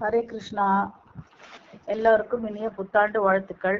ஹரே கிருஷ்ணா. எல்லோருக்கும் இனிய புத்தாண்டு வாழ்த்துக்கள்.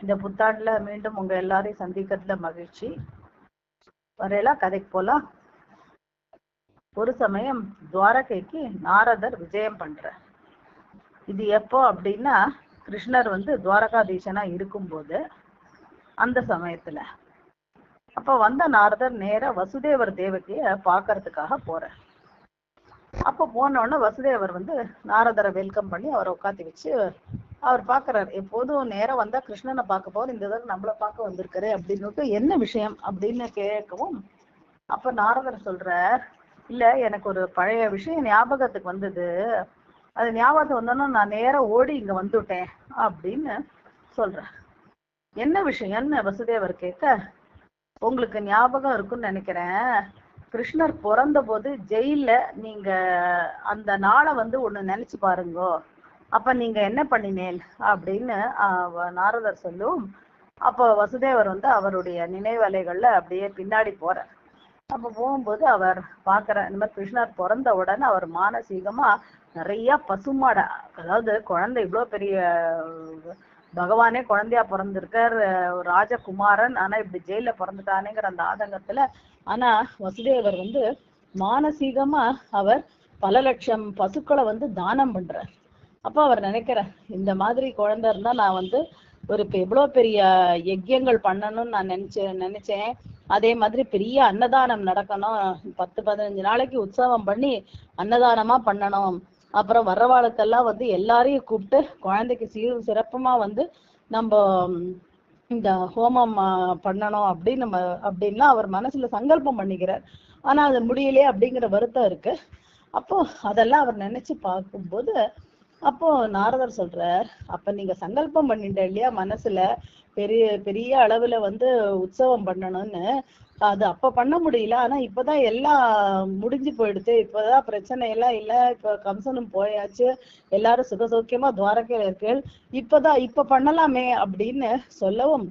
இந்த புத்தாண்டுல மீண்டும் உங்க எல்லாரையும் சந்திக்கிறதுல மகிழ்ச்சி. வரையலாம் கதைக்கு போலாம் ஒரு சமயம் துவாரகைக்கு நாரதர் விஜயம் பண்றார் இது எப்போ அப்படின்னா கிருஷ்ணர் வந்து துவாரகாதீசனா இருக்கும்போது அந்த சமயத்துல. அப்ப வந்த நாரதர் நேராக வசுதேவர் தேவகிய பாக்குறதுக்காக போறார். அப்ப போனோடனே வசுதேவர் வந்து நாரதரை வெல்கம் பண்ணி அவரை உட்காந்து வச்சு அவர் பாக்குறாரு. எப்போதும் நேரம் வந்தா கிருஷ்ணனை பார்க்க போற இந்த தடவை நம்மள பார்க்க வந்திருக்காரு அப்படின்னுட்டு என்ன விஷயம் அப்படின்னு கேட்கவும் அப்ப நாரதர் சொல்றார் இல்ல எனக்கு ஒரு பழைய விஷயம் ஞாபகத்துக்கு வந்தது. அது ஞாபகத்துக்கு வந்தோன்னா நான் நேரம் ஓடி இங்க வந்துட்டேன் அப்படின்னு சொல்றேன் என்ன விஷயம்னு வசுதேவர் கேட்க உங்களுக்கு ஞாபகம் இருக்குன்னு நினைக்கிறேன். கிருஷ்ணர் பிறந்த போது ஜெயில நீங்க அந்த நாளை வந்து ஒண்ணு நினைச்சு பாருங்கோ. அப்ப நீங்க என்ன பண்ணினேன் அப்படின்னு நாரதர் சொல்லும். அப்போ வசுதேவர் வந்து அவருடைய நினைவலைகள்ல அப்படியே பின்னாடி போற அப்ப போகும்போது அவர் பாக்குற இந்த மாதிரி கிருஷ்ணர் பிறந்த உடனே அவர் மானசீகமா நிறைய பசுமாடை அதாவது குழந்தை இவ்வளவு பெரிய பகவானே குழந்தையா பிறந்திருக்கார் ராஜகுமாரன். ஆனா இப்படி ஜெயில பிறந்துட்டானேங்கிற அந்த ஆதங்கத்துல ஆனா வசுதேவர் வந்து மானசீகமா அவர் பல லட்சம் பசுக்களை வந்து தானம் பண்றார். அப்ப அவர் நினைக்கிறார் இந்த மாதிரி குழந்தை இருந்தா நான் வந்து ஒரு எவ்வளவு பெரிய யஜ்யங்கள் பண்ணணும்னு நான் நினைச்சேன் நினைச்சேன். அதே மாதிரி பெரிய அன்னதானம் நடக்கணும். பத்து பதினஞ்சு நாளைக்கு உற்சவம் பண்ணி அன்னதானமா பண்ணணும். அப்புறம் வர்றவாளுக்கெல்லாம் வந்து எல்லாரையும் கூப்பிட்டு குழந்தைக்கு சீர் சிறப்புமா வந்து நம்ம இந்த ஹோமம் பண்ணணும் அப்படின்னு நம்ம அப்படின்லாம் அவர் மனசுல சங்கல்பம் பண்ணிக்கிறார். ஆனா அது முடியலையே அப்படிங்கிற வருத்தம் இருக்கு. அப்போ அதெல்லாம் அவர் நினைச்சு பார்க்கும்போது அப்போ நாரதர் சொல்றார் அப்ப நீங்க சங்கல்பம் பண்ணிட்ட இல்லையா மனசுல? பெரிய பெரிய அளவுல வந்து உற்சவம் பண்ணணும்னு. அது அப்ப பண்ண முடியல. ஆனா இப்பதான் எல்லாம் முடிஞ்சு போயிடுச்சு. இப்பதான் பிரச்சனை எல்லாம் இல்ல. இப்ப கம்சனும் போயாச்சு. எல்லாரும் சுக சௌக்கியமா துவாரகையில இருக்கு. இப்பதான் இப்ப பண்ணலாமே அப்படின்னு சொல்லவும்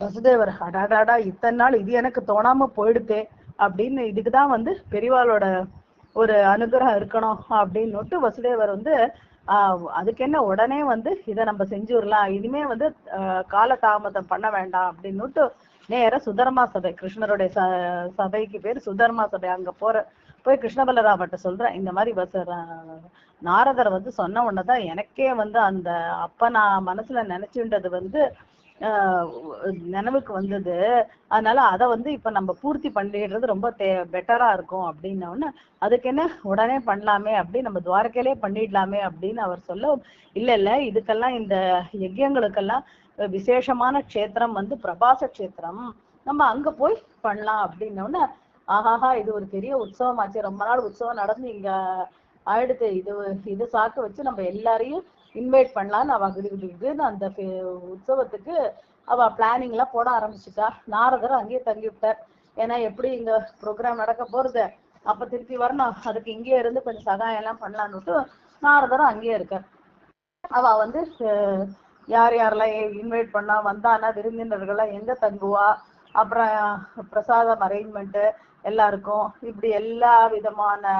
வசுதேவர் அடாடாடா இத்தனை நாள் இது எனக்கு தோணாம போயிடுதே அப்படின்னு இதுக்குதான் வந்து பெரியவாளோட ஒரு அனுகிரகம் இருக்கணும் அப்படின்னுட்டு வசுதேவர் வந்து ஆஹ் அதுக்கு என்ன உடனே வந்து இதை நம்ம செஞ்சுடலாம் இனிமே வந்து கால தாமதம் பண்ண வேண்டாம் அப்படின்னுட்டு நேர சுதர்மா சபை கிருஷ்ணருடைய ச சபைக்கு பேர் சுதர்மா சபை. அங்க போற போய் கிருஷ்ணபல்லராவட்ட சொல்றேன். இந்த மாதிரி வச நாரதர் வந்து சொன்ன உடனேதான் எனக்கே வந்து அந்த அப்ப நான் மனசுல நினைச்சுன்றது வந்து நினைவுக்கு வந்தது. அதனால அதை வந்து இப்ப நம்ம பூர்த்தி பண்ணிடுறது ரொம்ப தே பெட்டரா இருக்கும் அப்படின்னோடனே அதுக்கு என்ன உடனே பண்ணலாமே அப்படின்னு நம்ம துவாரக்கையிலே பண்ணிடலாமே அப்படின்னு அவர் சொல்ல இல்ல இல்ல இதுக்கெல்லாம் இந்த யஜ்யங்களுக்கெல்லாம் விசேஷமான க்ஷேத்திரம் வந்து பிரபாச க்ஷேத்திரம். நம்ம அங்க போய் பண்ணலாம் அப்படின்னோடனே ஆஹாஹா இது ஒரு பெரிய உற்சவம் ஆச்சு ரொம்ப நாள் உற்சவம் நடந்து இங்க ஆயிடுத்து இது இது சாக்கு வச்சு நம்ம எல்லாரையும் இன்வைட் பண்ணலான்னு அவ கிடுகிடுன்னு அந்த உற்சவத்துக்கு அவ பிளானிங் எல்லாம் போட ஆரம்பிச்சுட்டா. நாரதர் அங்கேயே தங்கி விட்டார். ஏன்னா எப்படி இங்க ப்ரோக்ராம் நடக்க போறது? அப்ப திருப்பி வரணும். அதுக்கு இங்கேயே இருந்து கொஞ்சம் சகாயம் எல்லாம் பண்ணலான்னுட்டு நாரதரும் அங்கேயே இருக்கார். அவ வந்து யார் யாரெல்லாம் இன்வைட் பண்ணா வந்தானா விருந்தினர்கள்லாம் எங்க தங்குவா? அப்புறம் பிரசாதம் அரேஞ்ச்மெண்ட்டு எல்லாருக்கும். இப்படி எல்லா விதமான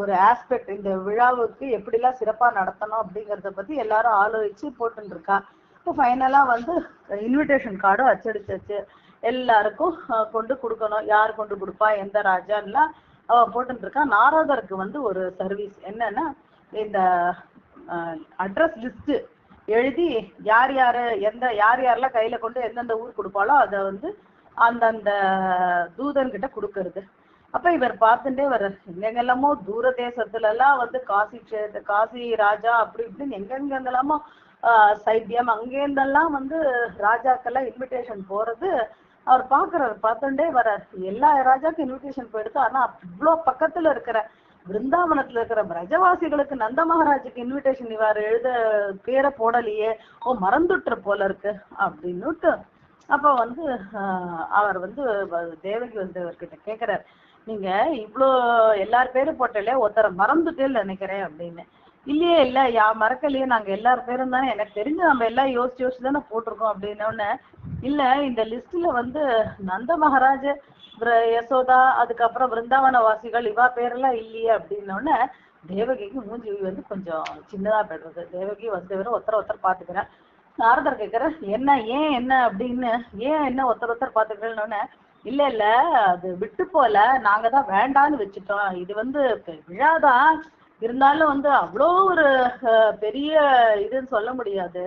ஒரு ஆஸ்பெக்ட் இந்த விழாவுக்கு எப்படிலாம் சிறப்பாக நடத்தணும் அப்படிங்கிறத பத்தி எல்லாரும் ஆலோசிச்சு போட்டுட்டு இருக்கா இப்போ ஃபைனலாக வந்து இன்விடேஷன் கார்டும் அச்சடிச்சாச்சு. எல்லாருக்கும் கொண்டு கொடுக்கணும். யார் கொண்டு கொடுப்பா எந்த ராஜான்லாம் அவ போட்டுன்னு இருக்கா நாரதருக்கு வந்து ஒரு சர்வீஸ் என்னன்னா இந்த அட்ரஸ் லிஸ்ட்டு எழுதி யார் யாரு எந்த யார் யாரெல்லாம் கையில கொண்டு எந்தெந்த ஊர் கொடுப்பாலோ அதை வந்து அந்தந்த தூதன் கிட்ட கொடுக்கறது. அப்ப இவர் பார்த்துட்டே வர்றார். எங்கெங்கெல்லாமோ தூர தேசத்துல எல்லாம் வந்து காசி காசி ராஜா அப்படி இப்படின்னு எங்கெங்கெல்லாமோ சைத்தியம் அங்கேருந்தெல்லாம் வந்து ராஜாக்கெல்லாம் இன்விடேஷன் போறது அவர் பாக்குறாரு பார்த்துட்டே வர்றார். எல்லா ராஜாக்கும் இன்விடேஷன் போயிடுது. ஆனா அவ்வளோ பக்கத்துல இருக்கிற பிருந்தாவனத்துல இருக்கிற பிரஜவாசிகளுக்கு நந்த மகாராஜுக்கு இன்விடேஷன் இவர் எழுத பேரை போடலையே. ஓ மறந்துட்டுற போல இருக்கு அப்படின்னுட்டு அப்ப வந்து அவர் வந்து தேவகி வந்து அவர்கிட்ட கேக்குறாரு. நீங்க இவ்வளோ எல்லார் பேரும் போட்டல ஒருத்தரை மறந்துட்டேன்னு நினைக்கிறேன் அப்படின்னு. இல்லையே இல்ல யா மறக்கலையே. நாங்க எல்லார் பேரும் தானே. எனக்கு தெரிஞ்சு நம்ம எல்லாம் யோசிச்சு யோசிச்சு தானே போட்டிருக்கோம் அப்படின்னோடனே இல்ல இந்த லிஸ்ட்ல வந்து நந்த மகாராஜ யசோதா அதுக்கப்புறம் பிருந்தாவன வாசிகள் இவா பேரெல்லாம் இல்லையே அப்படின்னோடனே தேவகிக்கு மூஞ்சி வந்து கொஞ்சம் சின்னதா போயிடுறது. தேவகி வசுதேவரும் ஒருத்தர் ஒருத்தர் பாத்துக்கிறேன் நாரதர் கேட்கிற என்ன ஏன் என்ன அப்படின்னு ஏன் என்ன ஒருத்தர் ஒருத்தர் பாத்துக்கிறேன்னு இல்ல இல்ல அது விட்டு போல நாங்க தான் வேண்டான்னு வச்சுட்டோம். இது வந்து விழாதான். இருந்தாலும் வந்து அவ்வளோ ஒரு பெரிய இதுன்னு சொல்ல முடியாது.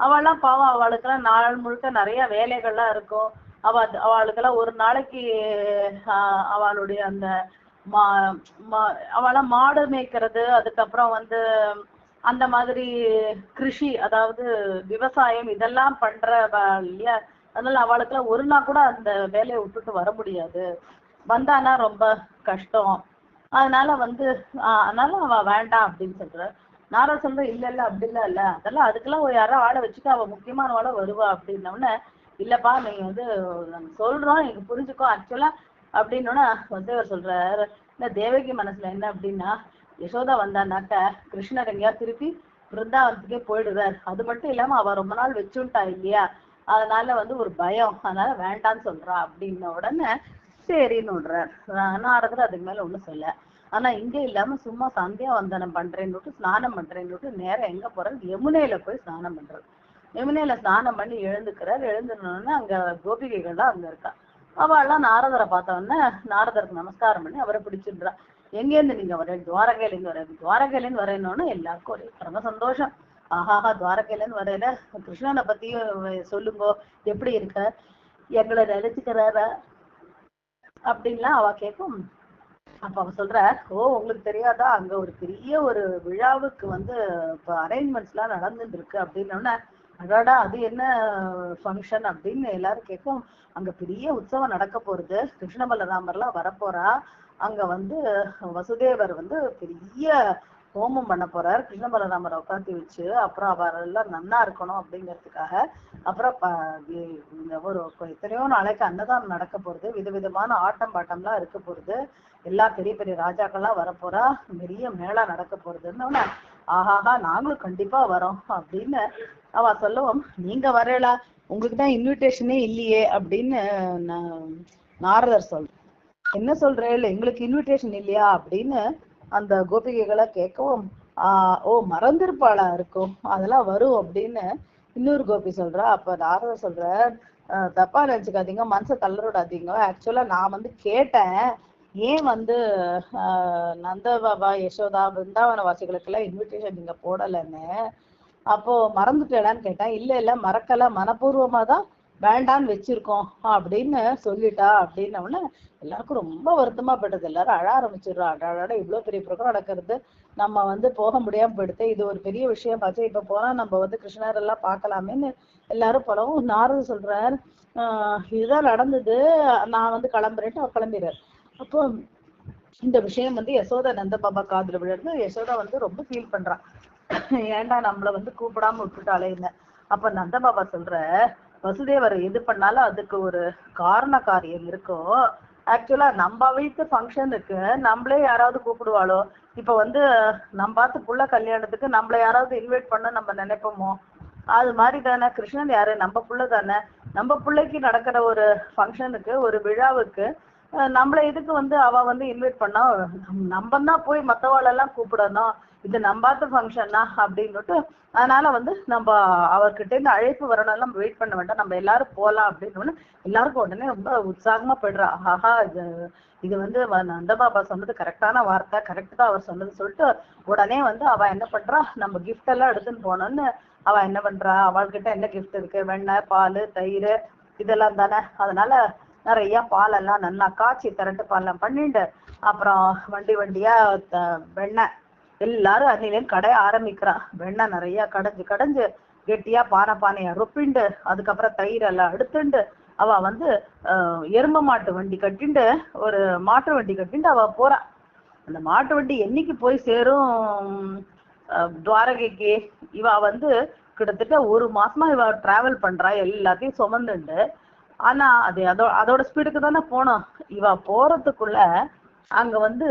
அவெல்லாம் பாவம் அவளுக்கெல்லாம் நாள் முழுக்க நிறைய வேலைகள்லாம் இருக்கும். அவ அவளுக்கெல்லாம் ஒரு நாளைக்கு ஆஹ், அவளுடைய அந்த மா மா- மாடு மேய்க்கிறது அதுக்கப்புறம் வந்து அந்த மாதிரி கிருஷி அதாவது விவசாயம் இதெல்லாம் பண்ற இல்லையா? அதனால அவளுக்கெல்லாம் ஒரு நாள் கூட அந்த வேலையை விட்டுட்டு வர முடியாது. வந்தானா ரொம்ப கஷ்டம். அதனால வந்து ஆஹ் அதனால அவ வேண்டாம் அப்படின்னு சொல்ற. நாரா சொல்ற இல்ல இல்ல அப்படி இல்ல. இல்ல அதெல்லாம் அதுக்கெல்லாம் ஒரு யாரோ ஆளை வச்சுட்டு அவ முக்கியமானவாள வருவா அப்படின்னோடனே இல்லப்பா நீங்க வந்து நாங்க சொல்றோம் நீங்க புரிஞ்சுக்கோ ஆக்சுவலா அப்படின்னோடனே வந்தவர் சொல்றாரு. இந்த தேவகி மனசுல என்ன அப்படின்னா யசோதா வந்தானாக்க கிருஷ்ணர் எங்கேயா திருப்பி பிருந்தாவனத்துக்கே போயிடுவார் அது மட்டும் இல்லாம அவ ரொம்ப நாள் வச்சுட்டா இல்லையா? அதனால வந்து ஒரு பயம். அதனால வேண்டாம்னு சொல்றா அப்படின்ன உடனே சரின்னு விடுறார் நாரதர் அதுக்கு மேல ஒண்ணும் சொல்ல ஆனா இங்க இல்லாம சும்மா சந்தியா வந்தனம் பண்றேன்னு ஸ்நானம் பண்றேன்னு நேரா எங்க போறாரு? யமுனையில போய் ஸ்நானம் பண்றது யமுனையில ஸ்நானம் பண்ணி எழுந்துக்கிறார். எழுந்துனோடனே அங்க கோபிகைகள் தான் அங்க இருக்கா. அவள்லாம் நாரதரை பார்த்த உடனே நாரதருக்கு நமஸ்காரம் பண்ணி அவரை பிடிச்சிடுறா எங்கேருந்து நீங்க வரேன் துவாரகையிலேருந்து வரேன் துவாரகையிலேருந்து வரேன்னு எல்லாருக்கும் ஒரே பரம சந்தோஷம். ஆஹாஹா துவாரகையிலேருந்து வரையில கிருஷ்ணனை பத்தியும் சொல்லுங்க எப்படி இருக்க? எங்களை நினைச்சுக்கிறாரா? அப்படின்லாம் அவ கேட்கும் அப்ப அவ சொல்ற ஓ உங்களுக்கு தெரியாதா? அங்க ஒரு பெரிய ஒரு விழாவுக்கு வந்து இப்ப அரேஞ்ச்மெண்ட்ஸ் எல்லாம் நடந்துட்டு இருக்கு. அப்படின்னோடனே அடாடா அது என்ன ஃபங்க்ஷன் அப்படின்னு எல்லாரும் கேட்கும். அங்க பெரிய உற்சவம் நடக்க போறது. கிருஷ்ண பலராமர்லாம் வரப்போறா. அங்க வந்து வசுதேவர் வந்து பெரிய ஹோமம் பண்ண போறார். கிருஷ்ண பலராமரை உட்காந்து வச்சு அப்புறம் அவர் எல்லாம் நன்னா இருக்கணும் அப்படிங்கிறதுக்காக. அப்புறம் ஒரு எத்தனையோ நாளைக்கு அன்னதானம் நடக்க போறது. விதவிதமான ஆட்டம் பாட்டம்லாம் இருக்க போறது. எல்லா பெரிய பெரிய ராஜாக்கள்லாம் வரப்போறா. பெரிய மேளா நடக்க போறதுன்னு. ஆஹாஹா நாங்களும் கண்டிப்பா வரோம் அப்படின்னு அவ சொல்லுவோம். நீங்க வரலா உங்களுக்கு தான் இன்விடேஷனே இல்லையே அப்படின்னு நாரதர் சொல்றேன் என்ன சொல்றேன் எங்களுக்கு இன்விடேஷன் இல்லையா? அப்படின்னு அந்த கோபிகைகளை கேட்கவும் ஆஹ் ஓ மறந்திருப்பாளா இருக்கும். அதெல்லாம் வரும் அப்படின்னு இன்னொரு கோபி சொல்றா. அப்ப நாரதர் சொல்ற தப்பா நினைச்சுக்காதீங்க. மனசை அதிகம் ஆக்சுவலா நான் வந்து கேட்டேன். ஏன் வந்து நந்த பாபா யசோதா பிருந்தாவன வாசிகளுக்கெல்லாம் இன்விடேஷன் நீங்க போடலைன்னு அப்போ மறந்துட்டேடான்னு கேட்டேன் இல்ல இல்ல மறக்கல மனப்பூர்வமா தான் வேண்டான்னு வச்சிருக்கோம் அப்படின்னு சொல்லிட்டா அப்படின்ன எல்லாருக்கும் ரொம்ப வருத்தமா பட்டது. எல்லாரும் அழ ஆரம்பிச்சிடுறா. அடாட இவ்வளவு பெரிய ப்ரோக்ராம் நடக்கிறது. நம்ம வந்து போக முடியாம போயிடுது. இது ஒரு பெரிய விஷயம் பார்த்து இப்ப போனா நம்ம வந்து கிருஷ்ணர் எல்லாம் பார்க்கலாமேன்னு எல்லாரும் போலவும் நாரது சொல்றார் ஆஹ் இதுதான் நடந்தது. நான் வந்து கிளம்புறேன்ட்டு அவர் கிளம்பிடுறாரு. அப்போ இந்த விஷயம் வந்து யசோதா நந்த பாபா காதுல விழுந்து யசோதா வந்து ரொம்ப ஃபீல் பண்றா. ஏன்டா நம்மள வந்து கூப்பிடாம விட்டுட்டாளேன்னு அப்ப நந்த பாபா சொல்ற வசுதேவர் எது பண்ணாலும் அதுக்கு ஒரு காரண காரியம் இருக்கும் ஆக்சுவலா நம்ம வீட்டு ஃபங்க்ஷனுக்கு நம்மளே யாராவது கூப்பிடுவாளோ இப்ப வந்து நம்ம பார்த்து புள்ள கல்யாணத்துக்கு நம்மள யாராவது இன்வைட் பண்ண நம்ம நினைப்போமோ? அது மாதிரி தானே கிருஷ்ணன் யாரு? நம்ம புள்ள தானே? நம்ம பிள்ளைக்கு நடக்கிற ஒரு ஃபங்க்ஷனுக்கு ஒரு விழாவுக்கு நம்மள எதுக்கு வந்து அவ வந்து இன்வைட் பண்ணா? நம்ம தான் போய் மத்தவாளெல்லாம் கூப்பிடணும். இது நம்பாத்த ஃபங்க்ஷனா அப்படின்னுட்டு அதனால வந்து நம்ம அவர்கிட்ட இருந்து அழைப்பு வரணும். நம்ம வெயிட் பண்ண வேண்டாம். நம்ம எல்லாரும் போலாம் அப்படின்னு உடனே எல்லாருக்கும் உடனே ரொம்ப உற்சாகமா போயிடுறா. ஆஹா இது இது வந்து வ- நந்தபாபா சொன்னது கரெக்டான வார்த்தை கரெக்ட் தான் அவர் சொன்னது சொல்லிட்டு உடனே வந்து அவ என்ன பண்றா? நம்ம கிஃப்ட் எல்லாம் எடுத்துன்னு போனோம்னு அவ என்ன பண்றா? அவள்கிட்ட என்ன கிஃப்ட் இருக்கு? வெண்ணெய் பால் தயிர் இதெல்லாம் தானே? அதனால நிறைய பாலெல்லாம் நல்லா காய்ச்சி திரட்டு பாலெல்லாம் பண்ணிட்டு அப்புறம் வண்டி வண்டியா வெண்ணெய். எல்லாரும் அன்னிலையும் கடைய ஆரம்பிக்கிறா. வெண்ணெய் நிறைய கடைஞ்சு கடைஞ்சு கெட்டியா பானை பானையா ருப்பிண்டு அதுக்கப்புறம் தயிர் எல்லாம் எடுத்துண்டு அவ வந்து அஹ், எரும மாட்டு வண்டி கட்டிண்டு ஒரு மாட்டு வண்டி கட்டிண்டு அவ போறா. அந்த மாட்டு வண்டி என்னைக்கு போய் சேரும்? அஹ், துவாரகைக்கு. இவ வந்து கிட்டத்தட்ட ஒரு மாசமா இவ டிராவல் பண்றா எல்லாத்தையும் சுமந்துண்டு. ஆனா அது அதோ அதோட ஸ்பீடுக்கு தானே போனோம். இவ போறதுக்குள்ள அங்க வந்து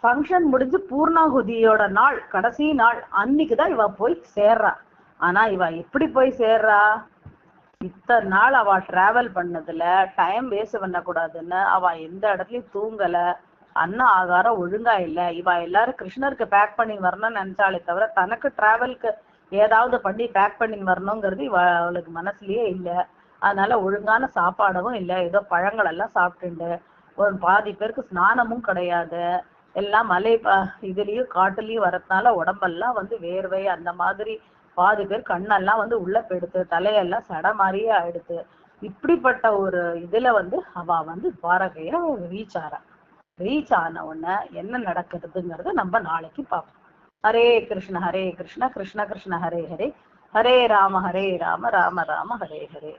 ஃபங்க்ஷன் முடிஞ்சு பூர்ணாகுதியோட நாள் கடைசி நாள் அன்னைக்கு தான் இவ போய் சேர்றா. ஆனா இவ எப்படி போய் சேர்றா? இத்தனை நாள் அவ டிராவல் பண்ணதுல டைம் வேஸ்ட் பண்ணக்கூடாதுன்னு அவ எந்த இடத்துலயும் தூங்கல. அன்ன ஆகாரம் ஒழுங்கா இல்ல. இவ எல்லாரும் கிருஷ்ணருக்கு பேக் பண்ணி வரணும்னு நினைச்சாலே தவிர தனக்கு டிராவலுக்கு ஏதாவது பண்ணி பேக் பண்ணி வரணுங்கிறது இவ அவளுக்கு மனசுலயே இல்லை. அதனால ஒழுங்கான சாப்பாடவும் இல்லை. ஏதோ பழங்கள் எல்லாம் சாப்பிட்டுண்டு. ஒரு பாதி பேருக்கு ஸ்நானமும் கிடையாது. எல்லாம் மலை இதுலயும் காட்டுலயும் வரதுனால உடம்பெல்லாம் வந்து வேர்வை அந்த மாதிரி பாதி பேர் கண்ணெல்லாம் வந்து உள்ள போயிடுத்து தலையெல்லாம் சட மாதிரியே ஆயிடுத்து இப்படிப்பட்ட ஒரு இதுல வந்து அவ வந்து துவாரகைய ரீச் ஆறா. ரீச் ஆன உடனே என்ன நடக்குதுங்கிறத நம்ம நாளைக்கு பார்ப்போம். ஹரே கிருஷ்ண ஹரே கிருஷ்ண கிருஷ்ண கிருஷ்ண ஹரே ஹரே. ஹரே ராம ஹரே ராம ராம ராம ஹரே ஹரே.